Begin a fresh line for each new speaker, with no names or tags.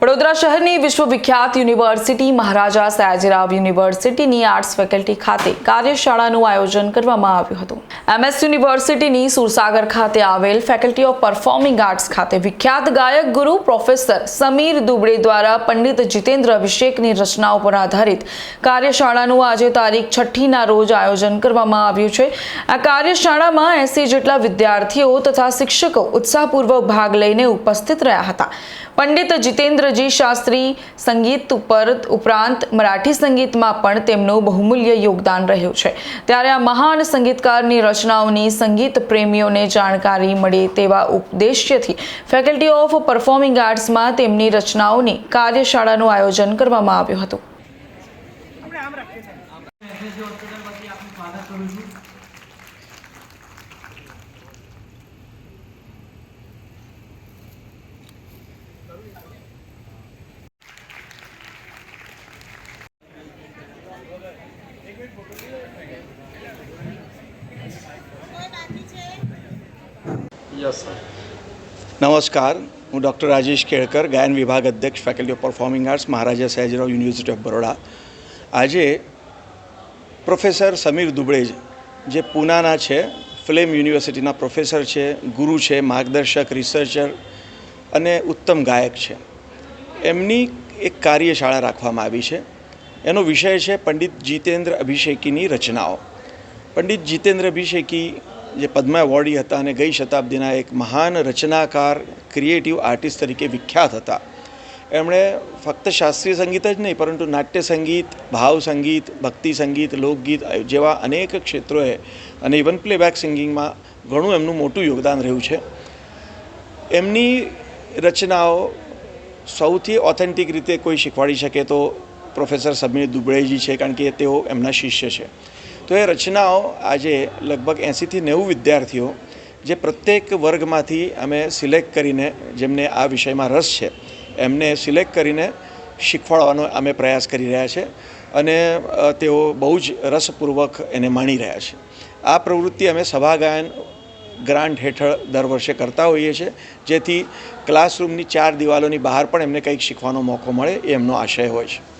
વડોદરા શહેરની વિશ્વવિખ્યાત યુનિવર્સિટી મહારાજા સયાજીરાવ યુનિવર્સિટીની arts faculty ખાતે કાર્યશાળાનું આયોજન કરવામાં આવ્યું હતું. એમએસ યુનિવર્સિટીની સુરસાગર ખાતે આવેલ ફેકલ્ટી ઓફ પરફોર્મિંગ આર્ટ્સ ખાતે વિખ્યાત ગાયક ગુરુ પ્રોફેસર સમીર દુબડે દ્વારા પંડિત જીતેન્દ્ર અભિષેકની રચનાઓ પર આધારિત કાર્યશાળાનું આજે તારીખ છઠ્ઠીના રોજ આયોજન કરવામાં આવ્યું છે. આ કાર્યશાળામાં એસી જેટલા વિદ્યાર્થીઓ તથા શિક્ષકો ઉત્સાહપૂર્વક ભાગ લઈને ઉપસ્થિત રહ્યા હતા. પંડિત જીતેન્દ્રજી શાસ્ત્રી સંગીત ઉપર ઉપરાંત મરાઠી સંગીતમાં પણ તેમનું બહુમૂલ્ય યોગદાન રહ્યું છે. ત્યારે આ મહાન સંગીતકારની રચનાઓની સંગીત પ્રેમીઓને જાણકારી મળે તેવા ઉદ્દેશ્યથી ફેકલ્ટી ઓફ પરફોર્મિંગ આર્ટ્સમાં તેમની રચનાઓની કાર્યશાળાનું આયોજન કરવામાં આવ્યું હતું.
નમસ્કાર હું ડૉક્ટર રાજેશ કેળકર, ગાયન વિભાગ અધ્યક્ષ, faculty of performing arts, Maharaja Sayajirao university of Baroda. આજે પ્રોફેસર સમીર દુબળે જે પૂનાના છે, ફિલ્મ યુનિવર્સિટીના પ્રોફેસર છે, ગુરુ છે, માર્ગદર્શક, રિસર્ચર અને ઉત્તમ ગાયક છે. એમની એક કાર્યશાળા રાખવામાં આવી છે. એનો વિષય છે પંડિત જીતેન્દ્ર અભિષેકીની રચનાઓ. પંડિત જીતેન્દ્ર અભિષેકી જે પદ્મા એવોર્ડી હતા અને ગઈ શતાબ્દીના એક મહાન રચનાકાર ક્રિએટિવ આર્ટિસ્ટ તરીકે વિખ્યાત હતા. એમણે ફક્ત શાસ્ત્રીય સંગીત જ નહીં, પરંતુ નાટ્ય સંગીત, ભાવ સંગીત, ભક્તિ સંગીત, લોકગીત જેવા અનેક ક્ષેત્રોએ અને ઇવન પ્લેબેક સિંગિંગમાં ઘણું એમનું મોટું યોગદાન રહ્યું છે. એમની રચનાઓ સૌથી ઓથેન્ટિક રીતે કોઈ શીખવાડી શકે તો પ્રોફેસર સમીર દુબળેજી છે કારણ કે તેઓ એમના શિષ્ય છે. તો એ રચનાઓ આજે લગભગ એંસીથી નેવું વિદ્યાર્થીઓ જે પ્રત્યેક વર્ગમાંથી અમે સિલેક્ટ કરીને જેમને આ વિષયમાં રસ છે, એમને સિલેક્ટ કરીને શીખવાડવાનો અમે પ્રયાસ કરી રહ્યા છે અને તેઓ બહુ જ રસપૂર્વક એને માણી રહ્યા છે. આ પ્રવૃત્તિ અમે સભાગાયન ગ્રાન્ટ હેઠળ દર વર્ષે કરતા હોઈએ છીએ, જેથી ક્લાસરૂમની ચાર દિવાલોની બહાર પણ એમને કંઈક શીખવાનો મોકો મળે એ એમનો આશય હોય છે.